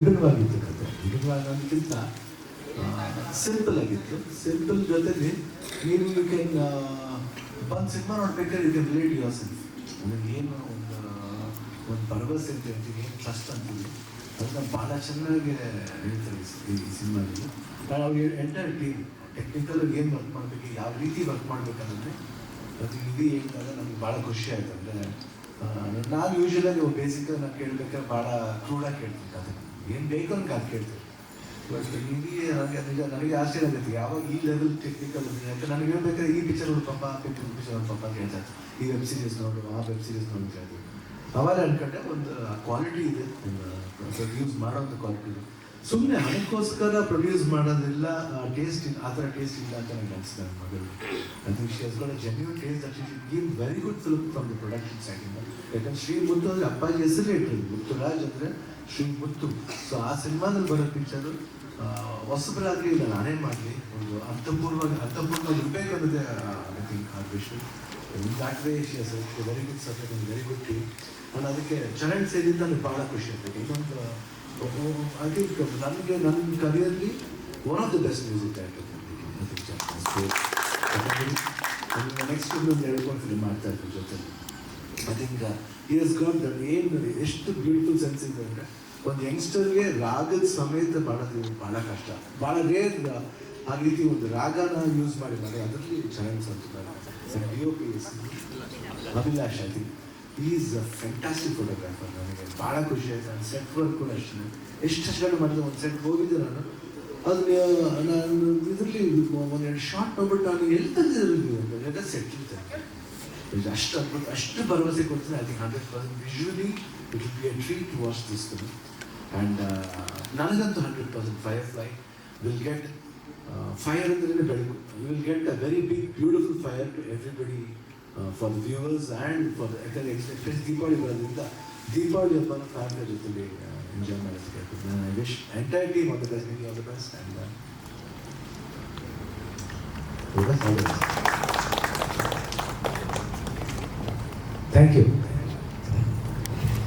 ವಿಭಿನ್ನವಾಗಿತ್ತು ಕತೆ ವಿಭಿನ್ನವಾಗಿ ಅನ್ನೋದಕ್ಕಿಂತ ಸಿಂಪಲ್ ಆಗಿತ್ತು. ಸಿಂಪಲ್ ಜೊತೆಗೆ ನೀವು ಯು ಕ್ಯಾನ್ ಒಂದು ಸಿನಿಮಾ ನೋಡ್ಬೇಕಾದ್ರೆ ಕ್ಯಾನ್ ರಿಲೇಟ್ ಯುವರ್ ಸೆಲ್ಫ್ ಏನು ಒಂದು ಒಂದು ಭರವಸೆ ಅಂತ ಹೇಳ್ತೀವಿ ಏನು ಕಷ್ಟ ಅಂತೀವಿ ಅದನ್ನ ಭಾಳ ಚೆನ್ನಾಗಿ ಹೇಳ್ತಾರೆ ಈ- ಸಿನಿಮಾದಲ್ಲಿ. ನಾನು ಅವ್ರಿಗೆ ಎಂಟೈರ್ ಟೀಮ್ ಟೆಕ್ನಿಕಲ್ ಏನು ವರ್ಕ್ ಮಾಡಬೇಕು, ಯಾವ ರೀತಿ ವರ್ಕ್ ಮಾಡಬೇಕಂದ್ರೆ, ಅದು ಇದು ಹೇಳಿದಾಗ ನಮ್ಗೆ ಭಾಳ ಖುಷಿ ಆಯ್ತು. ಅಂದರೆ ನಾನು ಯೂಶಲಾಗಿ ಬೇಸಿಕ್ ನಾನು ಕೇಳಬೇಕಾದ್ರೆ ಭಾಳ ಕ್ರೂಡಾಗಿ ಕೇಳ್ತೀನಿ ಕತೆ ಏನು ಬೇಕು ಅಂತ ಅದು ಕೇಳ್ತೇವೆ ಇಲ್ಲಿ ನನಗೆ ನಿಜ, ನನಗೆ ಆಶ್ಚರ್ಯ ಆಗುತ್ತೆ. ಯಾವಾಗ ಈ ಲೆವೆಲ್ ಟೆಕ್ನಿಕಲ್ ಯಾಕೆ ನನಗೆ ಹೇಳ್ಬೇಕಾದ್ರೆ ಈ ಪಿಕ್ಚರ್ ನೋಡ್ಪಪ್ಪ ಆ ಪಿಕ್ಚರ್ ನೋಡ್ಪಪ್ಪ ಅಂತ ಹೇಳ್ತಾ ಇತ್ತು. ಈ ವೆಬ್ ಸೀರೀಸ್ ನೋಡು, ಆ ವೆಬ್ ಸೀರೀಸ್ ನೋಡಿ ಅಂತ ಹೇಳ್ತೀವಿ ಅನ್ಕೊಂಡೆ, ಒಂದು ಕ್ವಾಲಿಟಿ ಇದೆ. ಯೂಸ್ ಮಾಡೋಂಥ ಕ್ವಾಲಿಟಿ ಇದೆ. ಸುಮ್ಮನೆ ಹಣಕ್ಕೋಸ್ಕರ ಪ್ರೊಡ್ಯೂಸ್ ಮಾಡೋದಿಲ್ಲ ಟೇಸ್ಟ್ ಆ ಥರ ಟೇಸ್ಟ್ ಇಲ್ಲ ಅಂತ ನನಗೆ ಅನಿಸ್ತಾ ನನ್ನ ಮಗಳು. I think genuine taste that give very good film from the production ಸೈಡಿಂದ ಯಾಕಂದ್ರೆ ಶ್ರೀ ಮುತ್ತು ಅಂದರೆ ಅಪ್ಪಾಜಿ ಹೆಸರೇ ಮುತ್ತು ರಾಜ್ ಅಂದರೆ ಶ್ರೀ ಮುತ್ತು. ಸೊ ಆ ಸಿನಿಮಾದಲ್ಲಿ ಬರೋ ಪಿಕ್ಚರು ಹೊಸಬರಾಗಲಿ ಇಲ್ಲ ನಾನೇ ಮಾಡಲಿ? ಒಂದು ಅರ್ಥಪೂರ್ವವಾಗಿ ಅರ್ಥಪೂರ್ಣವಾಗಿ ಇರಬೇಕು ಅನ್ನೋದೇ ಐ ಥಿಂಕ್ ಆ vision very good subject very good team ನಾನು ಅದಕ್ಕೆ ಚರಣ್ ಸೇರಿದ್ದು ನನಗೆ ಭಾಳ ಖುಷಿ ಆಗ್ತದೆ. ಐ ಥಿಂಕ್ ನನಗೆ ನನ್ನ ಕರಿಯರ್ಲಿ one of the best music director next ಒಂದು ಹೇಳ್ಕೊಂಡು ಫಿಲ್ಮ್ ಮಾಡ್ತಾ ಇದ್ರು ಜೊತೆಲಿ I think has got that ಏನು ಎಷ್ಟು ಬ್ಯೂಟಿಫುಲ್ ಸೆನ್ಸ್ ಇದೆ ಅಂದರೆ ಒಂದು ಯಂಗ್ಸ್ಟರ್ಗೆ ರಾಗದ ಸಮೇತ ಮಾಡೋದು ಭಾಳ ಕಷ್ಟ ಭಾಳ ರೇರ್ ಆ ರೀತಿ ಒಂದು ರಾಗನ ಯೂಸ್ ಮಾಡಿ ಮಾಡಿ ಅದರಲ್ಲಿ ಚೆನ್ನಾಗಿ ಸಂತ Abhilash I is a fantastic photographer ನನಗೆ ಭಾಳ ಖುಷಿ ಆಯ್ತು ನಾನು ಸೆಟ್ ವರ್ಕ್ ಕೂಡ ಅಷ್ಟೇ ಎಷ್ಟು ಕಷ್ಟ ಮಾಡಿದೆ ಒಂದು ಸೆಟ್ ಹೋಗಿದ್ದೆ ನಾನು ಅದು ನಾನು ಇದರಲ್ಲಿ ಒಂದೆರಡು ಶಾರ್ಟ್ ನೋಡ್ಬಿಟ್ಟು ನಾನು ಎಲ್ಲಿ ತಂದಿದ್ರು ನೀವು ಅಂತ ಸೆಟ್ ಇದು ಅಷ್ಟು ಅದ್ಭುತ ಅಷ್ಟು ಭರವಸೆ ಕೊಡ್ತೀನಿ I think hundred percent visually it will be a treat to watch this film and ನನಗಂತೂ hundred percent Firefly will get fire ಅಂದ್ರೆ ಬೆಳಕು will get a very big beautiful fire to everybody for the viewers and for ಯಾಕಂದರೆ especially Deepavali ಬರೋದ್ರಿಂದ ದೀಪಾವಳಿ ಹಬ್ಬನ family ಜೊತೆಲಿ enjoy ಮಾಡೋದಕ್ಕೆ I wish entire team all the best all the best and thank you